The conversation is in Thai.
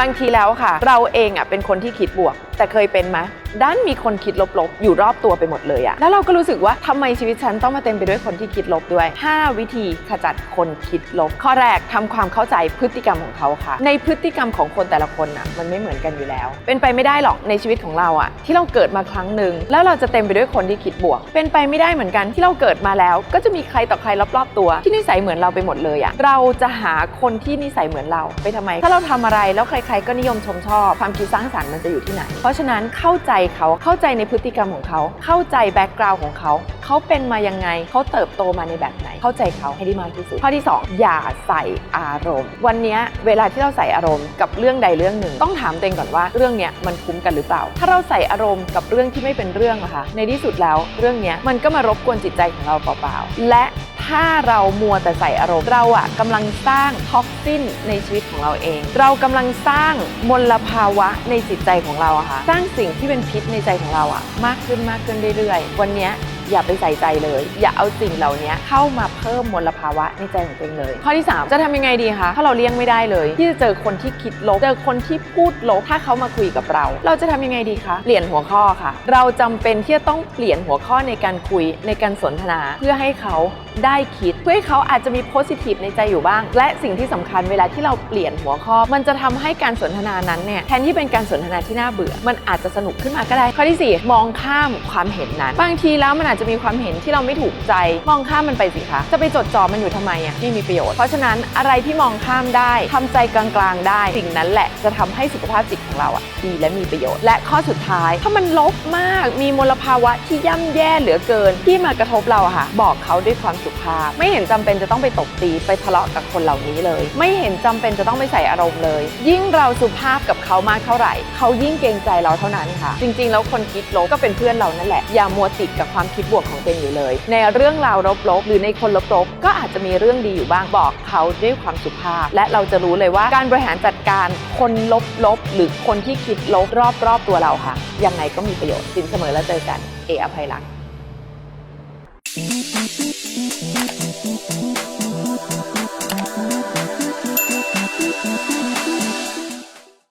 บางทีแล้วค่ะ เราเองอะเป็นคนที่คิดบวก แต่เคยเป็นไหม ด้านมีคนคิดลบๆ อยู่รอบตัวไปหมดเลยอะแล้วเราก็รู้สึกว่าทำไมชีวิตฉันต้องมาเต็มไปด้วยคนที่คิดลบด้วย 5 วิธีขจัดคนคิดลบ ข้อแรกทำความเข้าใจพฤติกรรมของเขาค่ะ ในพฤติกรรมของคนแต่ละคนน่ะมันไม่เหมือนกันอยู่แล้ว เป็นไปไม่ได้หรอกในชีวิตของเราอะที่เราเกิดมาครั้งหนึ่งแล้วเราจะเต็มไปด้วยคนที่คิดบวก เป็นไปไม่ได้เหมือนกันที่เราเกิดมาแล้ว ก็จะมีใครต่อใครรอบๆตัว ที่นิสัยเหมือนเราไปหมดเลยอะเราจะหาคนที่นิสัยเหมือนเราไปทำไม ถ้าเราทำอะไรแล้วใครๆก็นิยมชมชอบความคิดสร้างสรรค์มันจะอยู่ที่ไหน เพราะฉะนั้นเข้าใจเขาเข้าใจในพฤติกรรมของเขา เข้าใจแบ็กกราวน์ของเขา เขาเป็นมายังไง เขาเติบโตมาในแบบไหน เข้าใจเขาให้ได้มากที่สุด ข้อที่ 2 อย่าใส่อารมณ์ วันนี้เวลาที่เราใส่อารมณ์กับเรื่องใดเรื่องหนึ่ง ต้องถามตัวเองก่อนว่าเรื่องนี้มันคุ้มกันหรือเปล่า ถ้าเราใส่อารมณ์กับเรื่องที่ไม่เป็นเรื่องอะคะในที่สุดแล้วเรื่องนี้มันก็มารบกวนจิตใจของเราเปล่าๆและ ถ้าเรามัวแต่ใส่อารมณ์ เราอะกำลังสร้างท็อกซินในชีวิตของเราเอง เรากำลังสร้างมลภาวะในจิตใจของเราอะค่ะ สร้างสิ่งที่เป็นพิษในใจของเราอะมากขึ้นมากขึ้นเรื่อยๆ วันนี้ อย่าไปใส่ใจเลย อย่าเอาสิ่งเหล่านี้เข้ามาเพิ่มมลภาวะในใจของตัวเองเลย ข้อที่ 3 จะทำยังไงดีคะถ้าเราเลี่ยงไม่ได้เลย ที่จะเจอคนที่คิดลบเจอคนที่พูดลบถ้าเขามาคุยกับเรา เราจะทำยังไงดีคะเปลี่ยนหัวข้อค่ะ เราจำเป็นที่จะต้องเปลี่ยนหัวข้อในการคุยในการสนทนา เพื่อให้เขาได้คิดเพื่อให้เขาอาจจะมีโพสิทีฟในใจอยู่บ้าง และสิ่งที่สำคัญเวลาที่เราเปลี่ยนหัวข้อ มันจะทำให้การสนทนานั้นเนี่ยแทนที่เป็นการสนทนาที่น่าเบื่อ มันอาจจะสนุกขึ้นมาก็ได้ข้อที่ 4 มองข้ามความเห็นนั้น บางทีแล้วมันอาจจะมีความเห็นที่เราไม่ถูกใจ มองข้ามมันไปสิคะจะไปจดจ่อมันอยู่ทำไมอะไม่มีประโยชน์เพราะฉะนั้นอะไรที่มองข้ามได้ทำใจกลางๆได้ สิ่งนั้นแหละจะทำให้สุขภาพจิตของเราอะดีและมีประโยชน์ และข้อสุดท้าย ถ้ามันลบมากมีมลภาวะที่ย่ำแย่เหลือเกิน ที่มากระทบเราค่ะ บอกเขาด้วยความสุภาพ ไม่เห็นจำเป็นจะต้องไปตบตีไปทะเลาะกับคนเหล่านี้เลย ไม่เห็นจำเป็นจะต้องไปใส่อารมณ์เลย ยิ่งเราสุภาพกับเขามากเท่าไหร่ เขายิ่งเกรงใจเราเท่านั้นค่ะ จริง ๆ แล้วคนคิดลบก็เป็นเพื่อนเรานั่นแหละอย่ามัวติดกับความคิดบวกของตัวเองอยู่เลย ในเรื่องราวลบๆ หรือในคนลบๆ ก็อาจจะมีเรื่องดีอยู่บ้างบอกเขาด้วยความสุภาพ และเราจะรู้เลยว่าการบริหารจัดการคนลบๆ หรือคนที่คิดลบรอบๆตัวเราค่ะ ยังไงก็มีประโยชน์สินเสมอแล้วเจอกัน เออภัยรักษ์ Thank you.